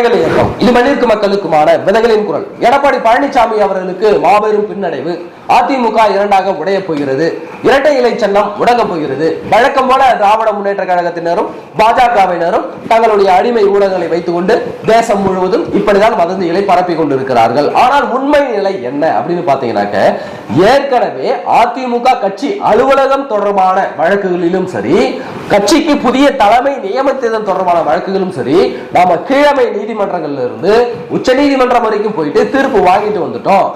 விதைகள் இயக்கம். இது மண்ணிற்கு மக்களுக்குமான விதைகளின் குரல். எடப்பாடி பழனிசாமி அவர்களுக்கு மாபெரும் பின்னடைவு. அதிமுக இரண்டாக உடைய போகிறது. இரட்டை இலை சன்னம் முடங்க போகிறது. வழக்கம் போல திராவிட முன்னேற்ற கழகத்தினரும் பாஜகவினரும் தங்களுடைய அடிமை ஊடகங்களை வைத்துக்கொண்டு தேசம் முழுவதும் இப்படிதான் வதந்திகளை பரப்பி கொண்டிருக்கிறார்கள். ஆனால் உண்மை நிலை என்ன அப்படின்னு பாத்தீங்கன்னாக்க ஏற்கனவே அதிமுக கட்சி அலுவலகம் தொடர்பான வழக்குகளிலும் சரி கட்சிக்கு புதிய தலைமை நியமித்ததன் தொடர்பான வழக்குகளும் சரி நாம கீழமை நீதி நீதிமன்றங்கள்ல இருந்து உச்ச நீதிமன்றம் வரைக்கும் போயிட்டு தீர்ப்பு வாங்கிட்டு வந்துட்டோம்.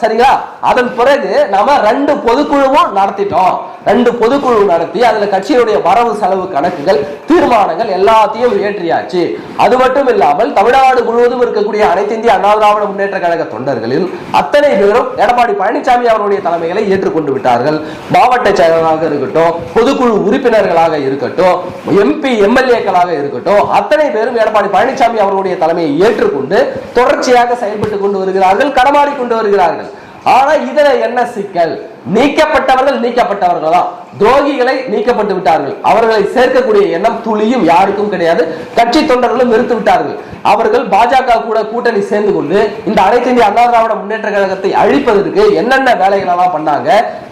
சரிங்களா? அதன் பிறகு நாம ரெண்டு பொதுக்குழுவும் நடத்திட்டோம். ரெண்டு பொதுக்குழு நடத்தி அதுல கட்சியினுடைய வரவு செலவு கணக்குகள் தீர்மானங்கள் எல்லாத்தையும் ஏற்றியாச்சு அது மட்டும் இல்லாமல் தமிழ்நாடு முழுவதும் இருக்கக்கூடிய அனைத்து இந்திய அண்ணா திராவிட முன்னேற்ற கழக தொண்டர்களில் அத்தனை பேரும் எடப்பாடி பழனிசாமி அவருடைய தலைமைகளை ஏற்றுக்கொண்டு விட்டார்கள். மாவட்ட செயலராக இருக்கட்டும் பொதுக்குழு உறுப்பினர்களாக இருக்கட்டும் எம்பி எம்எல்ஏக்களாக இருக்கட்டும் அத்தனை பேரும் எடப்பாடி பழனிசாமி அவருடைய தலைமையை ஏற்றுக்கொண்டு தொடர்ச்சியாக செயல்பட்டு கொண்டு வருகிறார்கள் கடமாடி கொண்டு வருகிறார்கள். ஆனா இதுல என்ன சிக்கல்? நீக்கப்பட்டவர்கள் நீக்கப்பட்டவர்கள்? தான் துரோகிகளை நீக்கப்பட்டு விட்டார்கள். அவர்களை சேர்க்கக்கூடிய எண்ணம் துளியும் யாருக்கும் கிடையாது. கட்சி தொண்டர்களும் நிறுத்தி விட்டார்கள். அவர்கள் பாஜக கூட கூட்டணி சேர்ந்து கொண்டு இந்த அனைத்து இந்திய அண்ணா திராவிட முன்னேற்ற கழகத்தை அழிப்பதற்கு என்னென்ன வேலைகள் எல்லாம் பண்ணாங்க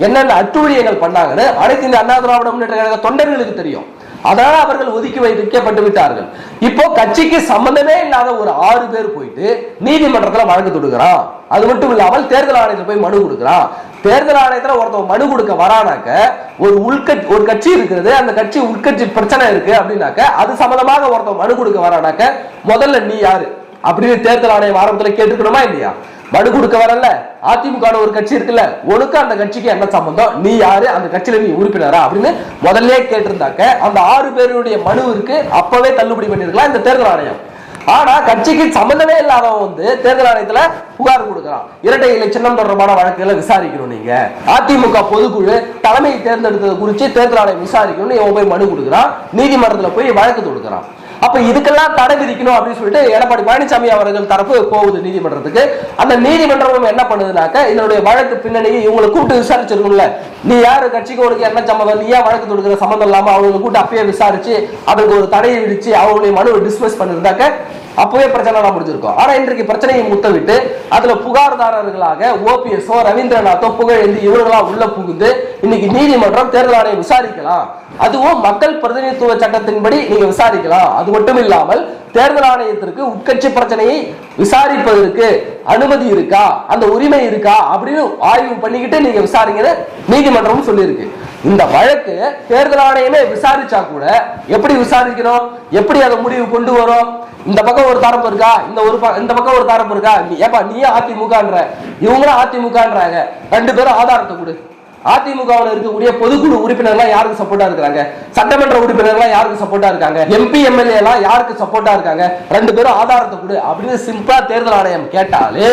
என்னென்ன அட்டுழியங்கள் பண்ணாங்கன்னு அனைத்து இந்திய அண்ணா திராவிட முன்னேற்ற கழக தொண்டர்களுக்கு தெரியும். அதனால அவர்கள் ஒதுக்கி வைக்கப்பட்டு விட்டார்கள். இப்போ கட்சிக்கு சம்பந்தமே இல்லாத ஒரு ஆறு பேர் போயிட்டு நீதிமன்றத்துல வழக்கு தொடுக்கிறான் அது மட்டும் இல்லாமல் தேர்தல் ஆணையத்தில் போய் மனு கொடுக்கிறான் தேர்தல் ஆணையத்துல ஒருத்தவங்க மனு கொடுக்க வரானாக்க ஒரு உள்கட்சி ஒரு கட்சி இருக்கிறது அந்த கட்சி உள்கட்சி பிரச்சனை இருக்கு அப்படின்னாக்க அது சம்பந்தமாக ஒருத்தவங்க மனு கொடுக்க வரானாக்க முதல்ல நீ யாரு? அப்படின்னு தேர்தல் ஆணையம் ஆரம்பத்தில் கேட்டுக்கணுமா இல்லையா? மனு கொடுக்க வரல. அதிமுக ஒரு கட்சி இருக்குல்ல உனக்கு அந்த கட்சிக்கு என்ன சம்பந்தம்? நீ யாரு? அந்த கட்சியில நீ உறுப்பினரா? அப்படின்னு முதல்ல கேட்டிருந்தாக்க அந்த ஆறு பேருடைய மனுவிற்கு அப்பவே தள்ளுபடி பண்ணிருக்கலாம் இந்த தேர்தல் ஆணையம். ஆனா கட்சிக்கு சம்பந்தமே இல்லாதவன் வந்து தேர்தல் ஆணையத்துல புகார் கொடுக்கறான் இரட்டை இலை சின்னம் தொடர்பான வழக்குகளை விசாரிக்கணும் நீங்க. அதிமுக பொதுக்குழு தலைமை தேர்ந்தெடுத்தது குறித்து தேர்தல் ஆணையம் விசாரிக்கணும்னு போய் மனு கொடுக்குறான். நீதிமன்றத்துல போய் வழக்கு தொடுக்கிறான். அப்ப இதுக்கெல்லாம் தடை விதிக்கணும் அப்படின்னு சொல்லிட்டு எடப்பாடி பழனிசாமி அவர்கள் தரப்பு போகுது நீதிமன்றத்துக்கு. அந்த நீதிமன்றம் என்ன பண்ணுதுனாக்க இதனுடைய வழக்கு பின்னணியை இவங்களை கூப்பிட்டு விசாரிச்சிருக்கும்ல நீ யாரு? கட்சிக்கு உனக்கு என்ன சம்மந்தம் நீ ஏன் வழக்கு தொடுக்கிற? சம்மந்தம் இல்லாம அவங்க கூப்பிட்டு அப்பயே விசாரிச்சு அதுக்கு ஒரு தடையை விதிச்சு அவங்களுடைய மனுவை டிஸ்மிஸ் பண்ணிருந்தாக்க அப்பவே பிரச்சனைலாம் முடிஞ்சிருக்கும். ஆனா இன்றைக்கு பிரச்சனையை முத்தவிட்டு அதுல புகார்தாரர்களாக ஓபிஎஸ்ஓ ரவீந்திரநாத்தோ புகழேந்தி இவர்களா உள்ள புகுந்து இன்னைக்கு நீதிமன்றம் தேர்தல் ஆணையம் விசாரிக்கலாம். அதுவும் மக்கள் பிரதிநிதித்துவ சட்டத்தின்படி நீங்க விசாரிக்கலாம். அது மட்டும் இல்லாமல் தேர்தல் ஆணையத்திற்கு உட்கட்சி பிரச்சனையை விசாரிப்பதற்கு அனுமதி இருக்கா? அந்த உரிமை இருக்கா? அப்படின்னு ஆய்வு பண்ணிக்கிட்டு நீங்க விசாரிங்க நீதிமன்றமும் சொல்லியிருக்கு. இந்த வழக்கு தேர்தல் ஆணையமே விசாரிச்சா கூட எப்படி விசாரிக்கணும்? எப்படி அதை முடிவு கொண்டு வரும்? இந்த பக்கம் ஒரு தரப்பு இருக்கா? இந்த ஒரு இந்த பக்கம் ஒரு தரப்பு இருக்கா? ஏப்பா நீயே அதிமுகன்ற. இவங்களும் அதிமுகன்றாங்க. ரெண்டு பேரும் ஆதாரத்தை கொடு. அதிமுகவில் இருக்கக்கூடிய பொதுக்குழு உறுப்பினர்லாம் யாருக்கு சப்போர்ட்டா இருக்காங்க? சட்டமன்ற உறுப்பினர்லாம் யாருக்கு சப்போர்ட்டா இருக்காங்க? எம்பி எம்எல்ஏ எல்லாம் யாருக்கு சப்போர்ட்டா இருக்காங்க? ரெண்டு பேரும் ஆதாரத்தை கொடு அப்படின்னு சிம்பிளா தேர்தல் ஆணையம் கேட்டாலே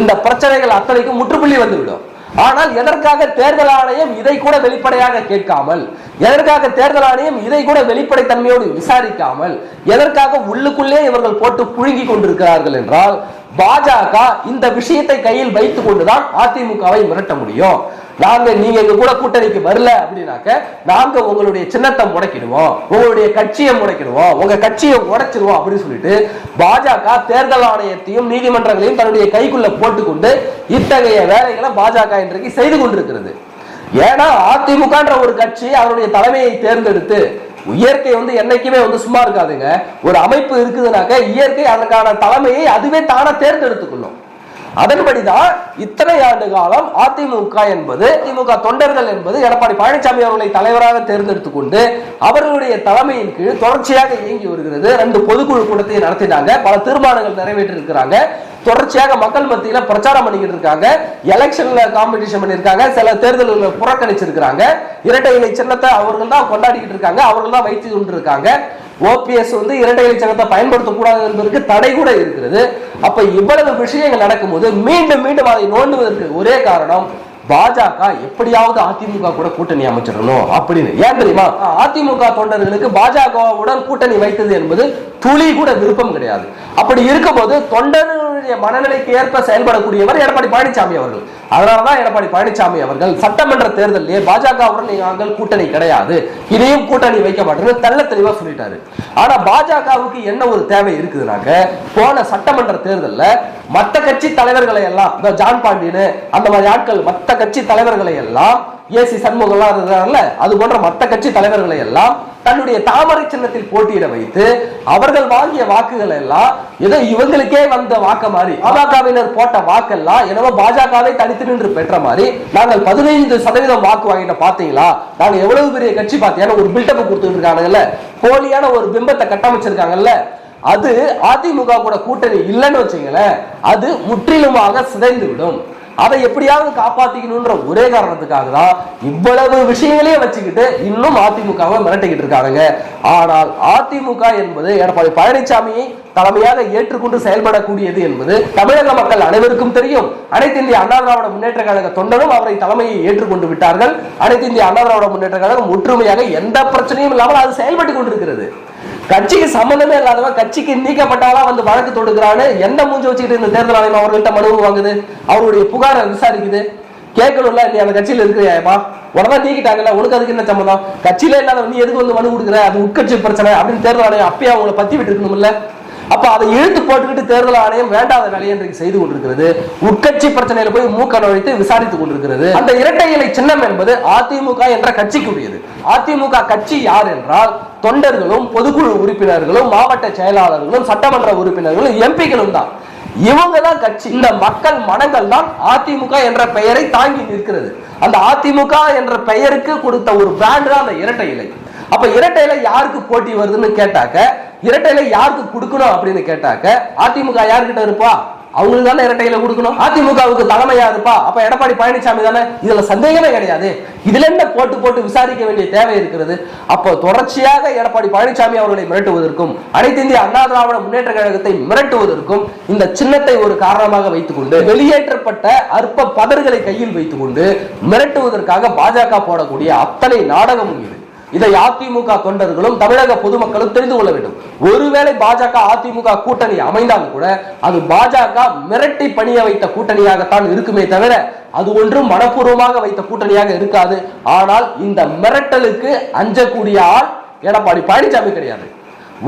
இந்த பிரச்சனைகள் அத்தனைக்கும் முற்றுப்புள்ளி வந்துவிடும். ஆனால் எதற்காக தேர்தல் ஆணையம் இதை கூட வெளிப்படையாக கேட்காமல் எதற்காக தேர்தல் ஆணையம் இதை கூட வெளிப்படைத்தன்மையோடு விசாரிக்காமல் எதற்காக உள்ளுக்குள்ளே இவர்கள் போட்டு புழுங்கி கொண்டிருக்கிறார்கள் என்றால் பாஜக இந்த விஷயத்தை கையில் வைத்துக் கொண்டுதான் அதிமுகவை மிரட்ட முடியும். நாங்க நீங்க எங்க கூட கூட்டணிக்கு வரல அப்படின்னாக்க நாங்க உங்களுடைய சின்னத்தை முடக்கிடுவோம். உங்களுடைய கட்சியை முடக்கிடுவோம். உங்க கட்சியை உடைச்சிருவோம் அப்படின்னு சொல்லிட்டு பாஜக தேர்தல் ஆணையத்தையும் நீதிமன்றங்களையும் தன்னுடைய கைக்குள்ள போட்டுக்கொண்டு இத்தகைய வேலைகளை பாஜக இன்றைக்கு செய்து கொண்டிருக்கிறது. ஏன்னா அதிமுகன்ற ஒரு கட்சி அவருடைய தலைமையை தேர்ந்தெடுத்து இயற்கை வந்து என்னைக்குமே வந்து சும்மா இருக்காதுங்க. ஒரு அமைப்பு இருக்குதுனாக்க இயற்கை அதற்கான தலைமையை அதுவே தானே தேர்ந்தெடுத்துக்கணும். அதன்படிதான் இத்தனை ஆண்டு காலம் அதிமுக என்பது திமுக தொண்டர்கள் என்பது எடப்பாடி பழனிசாமி அவர்களை தலைவராக தேர்ந்தெடுத்து கொண்டு அவர்களுடைய தலைமையின் கீழ் தொடர்ச்சியாக இயங்கி வருகிறது. ரெண்டு பொதுக்குழு கூட்டத்தை நடத்தினாங்க. பல தீர்மானங்கள் நிறைவேற்றிருக்கிறாங்க. தொடர்ச்சியாக மக்கள் மத்தியில பிரச்சாரம் பண்ணிக்கிட்டு இருக்காங்க. எலெக்ஷன்ல காம்படிஷன் பண்ணிருக்காங்க சில தேர்தல்களை புறக்கணிச்சிருக்காங்க இரட்டை இலை சின்னத்தை அவர்கள் தான் கொண்டாடிக்கிட்டு இருக்காங்க. அவர்கள் தான் வைத்து கொண்டு இருக்காங்க ஓபிஎஸ் வந்து இரட்டை இலை சின்னத்தை பயன்படுத்தக்கூடாது என்பதற்கு தடை கூட இருக்கிறது. அப்ப இவ்வளவு விஷயங்கள் நடக்கும்போது மீண்டும் மீண்டும் அதை நோண்டுவதற்கு ஒரே காரணம் பாஜக எப்படியாவது அதிமுக கூட கூட்டணி அமைச்சிடணும் அப்படின்னு. ஏன் தெரியுமா? அதிமுக தொண்டர்களுக்கு பாஜகவுடன் கூட்டணி வைத்தது என்பது துளி கூட விருப்பம் கிடையாது. அப்படி இருக்கும்போது தொண்டர்களுடைய மனநிலைக்கு ஏற்ப செயல்படக்கூடியவர் எடப்பாடி பழனிசாமி அவர்கள். அதனாலதான் எடப்பாடி பழனிசாமி அவர்கள் சட்டமன்ற தேர்தலிலே பாஜகவுடன் நாங்கள் கூட்டணி கிடையாது. இதையும் கூட்டணி வைக்க மாட்டேன்னு தள்ள தெளிவா சொல்லிட்டாரு. ஆனா பாஜகவுக்கு என்ன ஒரு தேவை இருக்குதுனாக்க போன சட்டமன்ற தேர்தலில் மற்ற கட்சி தலைவர்களை எல்லாம் இந்த ஜான் பாண்டியன் அந்த மாதிரி ஆட்கள் மற்ற கட்சி தலைவர்களை எல்லாம் ஏசி சண்முகம்லாம் இருக்கிறாங்கல்ல அது போன்ற மற்ற கட்சி தலைவர்களை எல்லாம் தன்னுடைய தாமரை சின்னத்தில் போட்டியிட வைத்து அவர்கள் வாங்கிய வாக்குகள் எல்லாம் ஏதோ இவங்களுக்கே வந்த வாக்க மாதிரி. பாமகவினர் போட்ட வாக்கெல்லாம் என்னவோ பாஜகவை தனித்து நின்று பெற்ற மாதிரி. நாங்கள் பதினைந்து சதவீதம் வாக்கு வாங்கிட்ட பாத்தீங்களா நாங்க எவ்வளவு பெரிய கட்சி பார்த்தீங்கன்னா ஒரு பில்டப் கொடுத்துட்டு இருக்காங்கல்ல. போலியான ஒரு பிம்பத்தை கட்டமைச்சிருக்காங்கல்ல. அது அதிமுக கூட கூட்டணி இல்லைன்னு வச்சுங்களேன் அது முற்றிலுமாக சிதைந்து விடும் அதை எப்படியாவது காப்பாத்திக்கணும்ன்ற ஒரே காரணத்துக்காக தான் இவ்வளவு விஷயங்களையும் வச்சுக்கிட்டு இன்னும் அதிமுகவை மிரட்டிக்கிட்டு இருக்காங்க ஆனால் அதிமுக என்பது எடப்பாடி பழனிசாமியை தலைமையாக ஏற்றுக்கொண்டு செயல்படக்கூடியது என்பது தமிழக மக்கள் அனைவருக்கும் தெரியும். அனைத்து இந்திய அண்ணா திராவிட முன்னேற்ற கழக தொண்டரும் அவரை தலைமையை ஏற்றுக்கொண்டு விட்டார்கள். அனைத்து இந்திய அண்ணா திராவிட முன்னேற்ற கழகம் ஒற்றுமையாக எந்த பிரச்சனையும் இல்லாமல் அது செயல்பட்டு கொண்டிருக்கிறது. கட்சிக்கு சம்பந்தமே இல்லாதவன் கட்சிக்கு நீக்கப்பட்டாலாம் வந்து வழக்கு தொடுக்கிறான்னு எந்த மூஞ்சி வச்சுக்கிட்டு இந்த தேர்தல் ஆணையம் அவர்கள்ட்ட மனு வாங்குது? அவருடைய புகாரை விசாரிக்குது. கேட்கணும்ல நீ அந்த கட்சியில இருக்கிறியாப்பா உடனே நீக்கிட்டாங்கல்ல உனக்கு அதுக்கு என்ன சம்பந்தம்? கட்சியில இல்லாத நீ எதுக்கு வந்து மனு கொடுக்குற? அது உட்கட்சி பிரச்சனை அப்படின்னு தேர்தல் ஆணையம் அப்பயே அவங்களை பத்தி விட்டு இருக்கணும்ல அப்ப அதை இழுத்து போட்டுக்கிட்டு தேர்தல் ஆணையம் வேண்டாத வேலையை இன்றைக்கு செய்து கொண்டிருக்கிறது. உட்கட்சி பிரச்சனையில போய் மூக்க நுழைத்து விசாரித்துக் கொண்டிருக்கிறது. அந்த இரட்டை இலை சின்னம் என்பது அதிமுக என்ற கட்சிக்குரியது. அதிமுக கட்சி யார் என்றால் தொண்டர்களும் பொதுக்குழு உறுப்பினர்களும் மாவட்ட செயலாளர்களும் சட்டமன்ற உறுப்பினர்களும் எம்பிக்களும் தான். இவங்க தான் கட்சி. இந்த மக்கள் மனங்கள் தான் அதிமுக என்ற பெயரை தாங்கி நிற்கிறது. அந்த அதிமுக என்ற பெயருக்கு கொடுத்த ஒரு பிராண்ட் தான் அந்த இரட்டை இலை. அப்ப இரட்டை இலை யாருக்கு போட்டி வருதுன்னு கேட்டாக்க இரட்டை இலை யாருக்கு கொடுக்கணும் அப்படின்னு கேட்டாக்க அதிமுக யாருக்கிட்ட இருப்பா? அவங்களுக்கு தானே இரட்டையில கொடுக்கணும்? அதிமுகவுக்கு தலைமையா இருப்பா? அப்ப எடப்பாடி பழனிசாமி தானே? இதுல சந்தேகமே கிடையாது. இதுல என்ன போட்டு போட்டு விசாரிக்க வேண்டிய தேவை இருக்கிறது? அப்போ தொடர்ச்சியாக எடப்பாடி பழனிசாமி அவர்களை மிரட்டுவதற்கும் அனைத்து இந்திய அண்ணா திராவிட முன்னேற்ற கழகத்தை மிரட்டுவதற்கும் இந்த சின்னத்தை ஒரு காரணமாக வைத்துக்கொண்டு வெளியேற்றப்பட்ட அற்ப பதர்களை கையில் வைத்துக்கொண்டு மிரட்டுவதற்காக பாஜக போடக்கூடிய அத்தனை நாடகமும் இது. இதை அதிமுக தொண்டர்களும் தமிழக பொதுமக்களும் தெரிந்து கொள்ள வேண்டும். ஒருவேளை பாஜக அதிமுக கூட்டணி அமைந்தாலும் கூட அது பாஜக மிரட்டி பணிய வைத்த கூட்டணியாகத்தான் இருக்குமே தவிர அது ஒன்றும் மனப்பூர்வமாக வைத்த கூட்டணியாக இருக்காது. ஆனால் இந்த மிரட்டலுக்கு அஞ்சக்கூடிய ஆள் எடப்பாடி பழனிசாமி கிடையாது.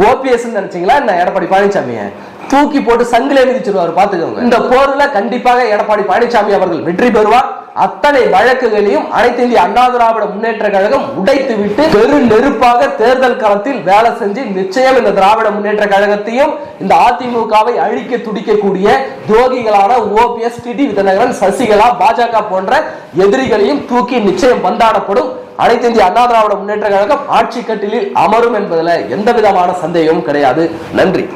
ஓபிஎஸ் நினைச்சீங்களா என்ன எடப்பாடி பழனிசாமியை? தூக்கி போட்டு சங்கிலே மிதிச்சிருவார் பாத்துக்கோங்க. இந்த போர்ல கண்டிப்பாக எடப்பாடி பழனிசாமி அவர்கள் வெற்றி பெறுவார். அத்தனை வழக்குகளையும் அனைத்து இந்திய அண்ணா திராவிட முன்னேற்ற கழகம் உடைத்து விட்டு பெரு நெருப்பாக தேர்தல் களத்தில் வேலை செஞ்சு நிச்சயம் இந்த திராவிட முன்னேற்ற கழகத்தையும் இந்த அதிமுகவை அழிக்க துடிக்கக்கூடிய துரோகிகளான ஓபிஎஸ் டிடி விதநகரன் சசிகலா பாஜக போன்ற எதிரிகளையும் தூக்கி நிச்சயம் பந்தாடப்படும். அனைத்து இந்திய அண்ணா திராவிட முன்னேற்ற கழகம் ஆட்சி கட்டிலில் அமரும் என்பதில் எந்த விதமான சந்தேகமும் கிடையாது. நன்றி.